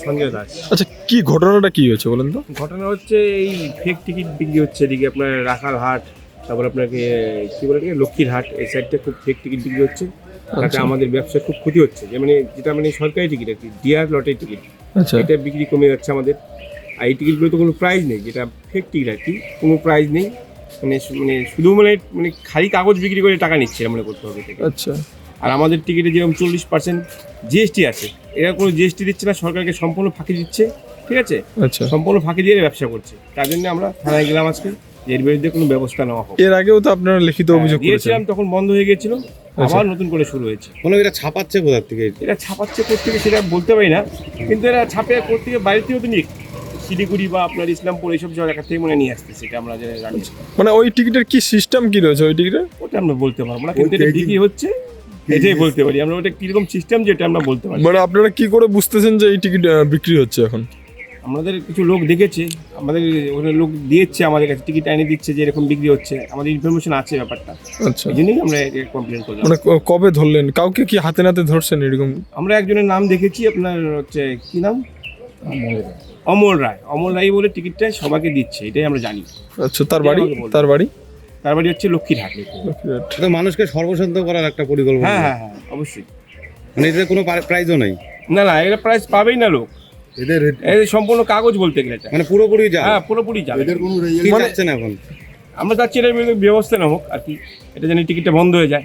সঞ্জয় দাস আচ্ছা কি ঘটনাটা কি হয়েছে বলেন তো? ঘটনা হচ্ছে এই ফেক টিকিট বিক্রি হচ্ছে এদিকে আপনার রাখাল হাট তারপর আপনাকে কি বলে লক্ষ্মীর হাট এই সাইডটা খুব ফেক টিকিট বিক্রি হচ্ছে। তাতে আচ্ছা। আমাদের ব্যবসায় খুব ক্ষতি হচ্ছে। যে মানে যেটা মানে সরকারি টিকিট আর কি ডিআর লটের টিকিট আচ্ছা। এটা বিক্রি কমে যাচ্ছে আমাদের। আর এই টিকিটগুলো তো কোনো প্রাইজ নেই যেটা ফেক টিকিট আর কি কোনো প্রাইজ নেই। মানে মানে শুধু মানে মানে খালি কাগজ বিক্রি করে টাকা নিচ্ছে মনে করতে হবে আচ্ছা। আর আমাদের টিকিটে যেরকম চল্লিশ পার্সেন্ট জিএসটি আছে এরা কোনো জিএসটি দিচ্ছে না সরকারকে সম্পূর্ণ ফাঁকি দিচ্ছে ঠিক আছে? আচ্ছা। সম্পূর্ণ ফাঁকি দিয়ে ব্যবসা করছে। তার জন্য আমরা থানায় গেলাম আজকে এর বিরুদ্ধে কোনো ব্যবস্থা নেওয়া হোক। এর আগেও তো আপনারা লিখিত অভিযোগ করেছেন। দিয়েছিলাম তখন বন্ধ হয়ে গেছিল আবার নতুন করে শুরু হয়েছে। মানে এটা ছাপাচ্ছে কোথার থেকে? এটা ছাপাচ্ছে কোথেকে সেটা বলতে পারি না কিন্তু এরা ছাপে কোথেকে বাইরে থেকেও তো নিয়ে শিলিগুড়ি বা আপনার ইসলামপুর এইসব জায়গা থেকে মনে নিয়ে আসতে সেটা আমরা জেনে মানে ওই টিকিটের কি সিস্টেম কি রয়েছে ওই টিকিটের? ওটা আমরা বলতে পারব না কিন্তু এটা বিক্রি হচ্ছে। এটাই বলতে পারি। আমরা ওটা কীরকম সিস্টেম যেটা আমরা বলতে পারি। মানে আপনারা কি করে বুঝতেছেন যে এই টিকিট বিক্রি হচ্ছে এখন? আমাদের কিছু লোক দেখেছে আমাদের ওখানে লোক দিয়েছে আমাদের কাছে টিকিট এনে দিচ্ছে যে এরকম বিক্রি হচ্ছে। আমাদের ইনফরমেশন আছে ব্যাপারটা। আচ্ছা। এই জন্যই আমরা কমপ্লেন করলাম। মানে ক- কবে ধরলেন? কাউকে কি হাতে নাতে ধরছেন এরকম? আমরা একজনের নাম দেখেছি আপনার হচ্ছে কি নাম? অমল রায়। অমল রায়। বলে টিকিটটা সবাইকে দিচ্ছে এটাই আমরা জানি। আচ্ছা তার বাড়ি? তার বাড়ি? তার বাড়ি হচ্ছে লক্ষ্মীর হাট মানুষকে সর্বশান্ত করার একটা পরিকল্পনা। হ্যাঁ হ্যাঁ হ্যাঁ অবশ্যই। মানে এটা কোনো প্রাইজও নেই? না না এটা প্রাইজ পাবেই না লোক। এদের এদের সম্পূর্ণ কাগজ বলতে গেলে এটা। মানে পুরোপুরি যা? হ্যাঁ পুরোপুরি যাবে কি মানে- না এখন? আমরা চাচ্ছি এটা ব্যবস্থা না হোক আর কি। এটা যেন টিকিটটা বন্ধ হয়ে যায়।